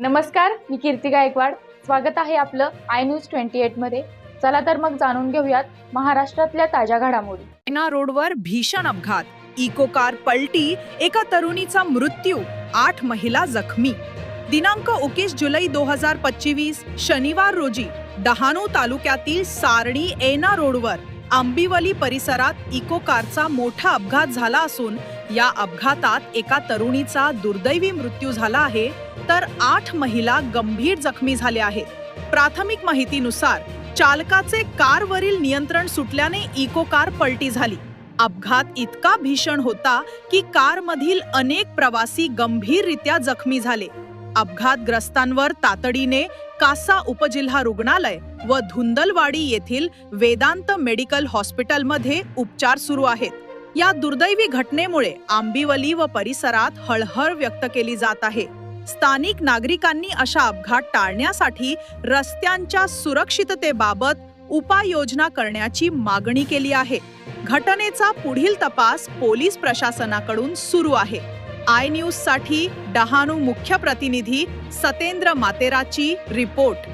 नमस्कार मी कीर्ती गायकवाड. स्वागत आहे आपलं आय न्यूज ट्वेंटी मध्ये. चला तर मग जाणून घेऊयात महाराष्ट्रातल्या ताज्या घडामोडी. चायना रोडवर भीषण अपघात. इको कार पलटी एका तरुणीचा मृत्यू आठ महिला जखमी. दिनांक उकीस जुलै दो हजार पंचवीस शनिवार रोजी डहाणू तालुक्यातील सारणी एना रोडवर आंबिवली परिसरात इको कारचा मोठा अपघात झाला असून या अपघातात एका तरुणीचा दुर्दैवी मृत्यू झाला आहे तर आठ महिला गंभीर जखमी झाल्या आहेत. प्राथमिक माहितीनुसार चालकाचे कारवरील नियंत्रण सुटल्याने इको कार पलटी झाली. अपघात इतका भीषण होता की कारमधील अनेक प्रवासी गंभीररित्या जखमी झाले. अपघातग्रस्तांवर तातडीने कासा उपजिल्हा रुग्णालय व धुंदलवाडी येथील वेदांत मेडिकल हॉस्पिटलमध्ये उपचार सुरू आहेत. या दुर्दैवी घटनेमुळे आंबिवली व परिसरात हळहळ व्यक्त केली जात आहे. स्थानिक नागरिकांनी अशा अपघात टाळण्यासाठी रस्त्यांच्या सुरक्षिततेबाबत उपाययोजना करण्याची मागणी केली आहे. घटनेचा पुढील तपास पोलीस प्रशासनाकडून सुरू आहे. आय न्यूजसाठी डहाणू मुख्य प्रतिनिधी सतेंद्र मातेराची रिपोर्ट.